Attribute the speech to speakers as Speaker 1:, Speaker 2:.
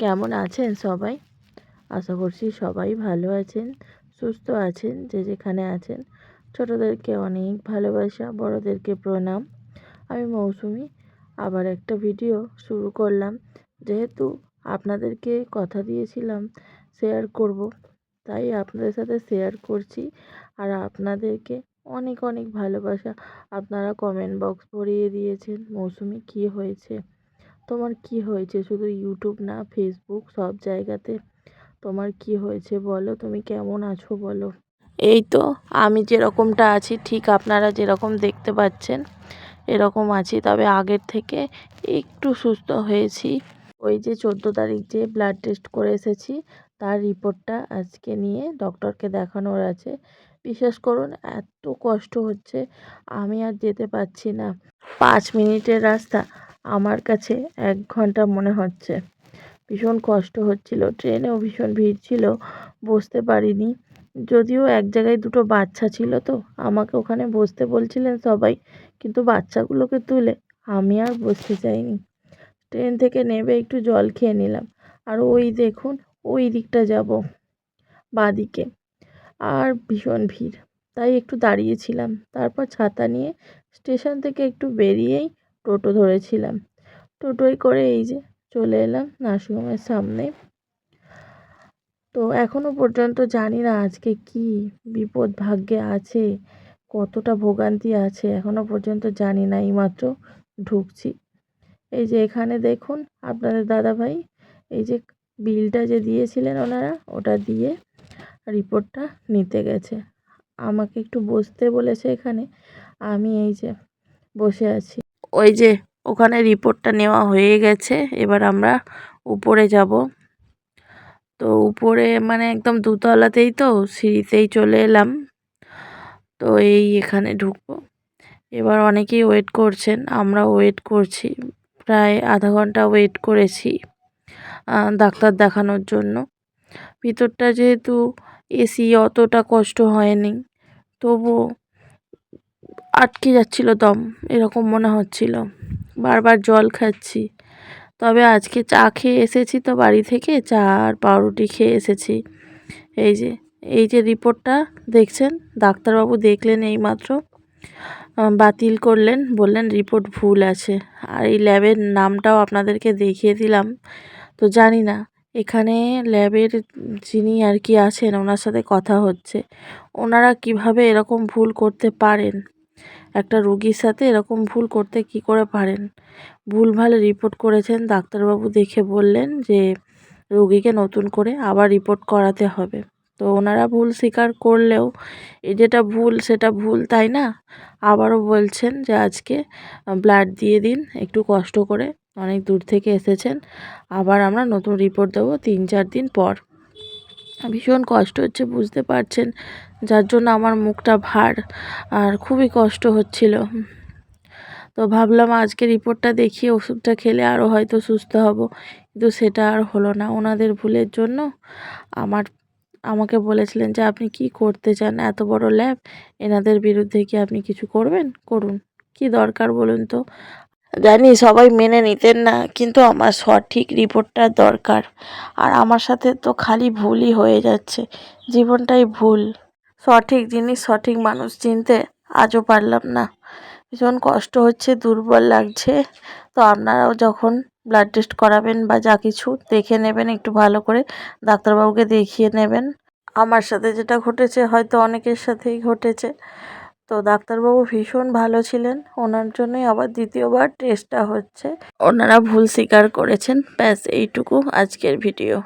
Speaker 1: কেমন আছেন সবাই? আশা করছি সবাই ভালো আছেন, সুস্থ আছেন, যে যেখানে আছেন। ছোটোদেরকে অনেক ভালোবাসা, বড়দেরকে প্রণাম। আমি মৌসুমি, আবার একটা ভিডিও শুরু করলাম। যেহেতু আপনাদেরকে কথা দিয়েছিলাম শেয়ার করব, তাই আপনাদের সাথে শেয়ার করছি। আর আপনাদেরকে অনেক অনেক ভালোবাসা আপনারা কমেন্ট বক্স ভরিয়ে দিয়েছেন। মৌসুমি, কী হয়েছে? তোমার কি হয়েছে? শুধু ইউটিউব না ফেসবুক সব জায়গাতে তোমার কি হয়েছে বলো? তুমি কেমন আছো বলো? এই তো, আমি যেরকমটা আছি, ঠিক আপনারা যেরকম দেখতে পাচ্ছেন, এরকম আছি। তবে আগের থেকে একটু সুস্থ হয়েছি। ওই যে চোদ্দ তারিখ যে ব্লাড টেস্ট করে এসেছি, তার রিপোর্টটা আজকে নিয়ে ডক্টরকে দেখানোর আছে। বিশ্বাস করুন, এত কষ্ট হচ্ছে, আমি আর যেতে পারছি না। পাঁচ মিনিটের রাস্তা আমার কাছে এক ঘণ্টা মনে হচ্ছে। ভীষণ কষ্ট হচ্ছিল। ট্রেনেও ভীষণ ভিড় ছিল। বসতে পারিনি। যদিও এক জায়গায় দুটো বাচ্চা ছিল তো। আমাকে ওখানে বসতে বলছিলেন সবাই। কিন্তু বাচ্চাগুলোকে তুলে আমি আর বসতে চাইনি। ট্রেন থেকে নেবে একটু জল খেয়ে নিলাম। আর ওই দেখুন, ওই দিকটা যাব। বাঁদিকে। আর ভীষণ ভিড়। তাই একটু দাঁড়িয়েছিলাম। তারপর ছাতা নিয়ে স্টেশন থেকে একটু বেরিয়েই টোটো ধরেছিলাম। টোটোয় করে এই যে চলে এলাম নার্সিংহোমের সামনে। তো এখনও পর্যন্ত জানি না আজকে কি বিপদ ভাগ্যে আছে, কতটা ভোগান্তি আছে এখনও পর্যন্ত জানি না, এইমাত্র ঢুকছি। এই যে এখানে দেখুন আপনাদের দাদাভাই, এই যে বিলটা যে দিয়েছিলেন ওনারা, ওটা দিয়ে রিপোর্টটা নিতে গেছে। আমাকে একটু বসতে বলেছে এখানে, আমি এই যে বসে আছি। ওই যে ওখানে রিপোর্টটা নেওয়া হয়ে গেছে, এবার আমরা উপরে যাব। তো উপরে মানে একদম দুতলাতেই তো, সিঁড়িতেই চলে এলাম। তো এই এখানে ঢুকবো। এবার অনেকেই ওয়েট করছেন আমরা ওয়েট করছি। প্রায় আধা ঘণ্টা ওয়েট করেছি ডাক্তার দেখানোর জন্য। ভিতরটা যেহেতু এসি অতটা কষ্ট হয়নি, তবুও আটকে যাচ্ছিল দম, এরকম মনে হচ্ছিল। বারবার জল খাচ্ছি। তবে আজকে চা খেয়ে এসেছি তো বাড়ি থেকে, চা আর পাউরুটি খেয়ে এসেছি। এই যে এই যে রিপোর্টটা দেখছেন? ডাক্তারবাবু দেখলেন এইমাত্র। বাতিল করলেন, বললেন রিপোর্ট ভুল আছে। আর এই ল্যাবের নামটাও আপনাদেরকে দেখিয়ে দিলাম। তো জানি না, এখানে ল্যাবের যিনি আর কি আছেন, ওনার সাথে কথা হচ্ছে। ওনারা কীভাবে এরকম ভুল করতে পারেন? একটা রুগীর সাথে এরকম ভুল করতে কি করে পারেন? ভুলভাল রিপোর্ট করেছেন, ডাক্তারবাবু দেখে বললেন যে, রুগীকে নতুন করে আবার রিপোর্ট করাতে হবে। তো ওনারা ভুল স্বীকার করলেও, এ যেটা ভুল সেটা ভুল, তাই না? আবারও বলছেন যে, আজকে ব্লাড দিয়ে দিন, একটু কষ্ট করে, অনেক দূর থেকে এসেছেন, আবার আমরা নতুন রিপোর্ট দেবো তিন চার দিন পর। ভীষণ কষ্ট হচ্ছে, বুঝতে পারছেন। যার জন্য আমার মুখটা ভার আর খুবই কষ্ট হচ্ছিল। তো ভাবলাম আজকে রিপোর্টটা দেখিয়ে ওষুধটা খেলে আরও হয়তো সুস্থ হব। কিন্তু সেটা আর হলো না। ওনাদের ভুলের জন্য আমার, আমাকে বলেছিলেন যে, আপনি কি করতে চান? এত বড় ল্যাব? এনাদের বিরুদ্ধে কি আপনি কিছু করবেন? করুন। কি দরকার বলুন তো? জানি সবাই মেনে নিতেন না, কিন্তু আমার সঠিক রিপোর্টটা দরকার। আর আমার সাথে তো খালি ভুলই হয়ে যাচ্ছে। জীবনটাই ভুল। সঠিক জিনিস, সঠিক মানুষ চিনতে আজও পারলাম না। ভীষণ কষ্ট হচ্ছে, দুর্বল লাগছে। তো আপনারাও যখন ব্লাড টেস্ট করাবেন বা যা কিছু দেখে নেবেন, একটু ভালো করে ডাক্তারবাবুকে দেখিয়ে নেবেন। আমার সাথে যেটা ঘটেছে, হয়তো অনেকের সাথেই ঘটেছে। তো ডাক্তারবাবু ভীষণ ভালো ছিলেন। ওনার জন্যই আবার দ্বিতীয়বার টেস্টটা হচ্ছে। ওনারা ভুল স্বীকার করেছেন। ব্যাস, এইটুকু আজকের ভিডিও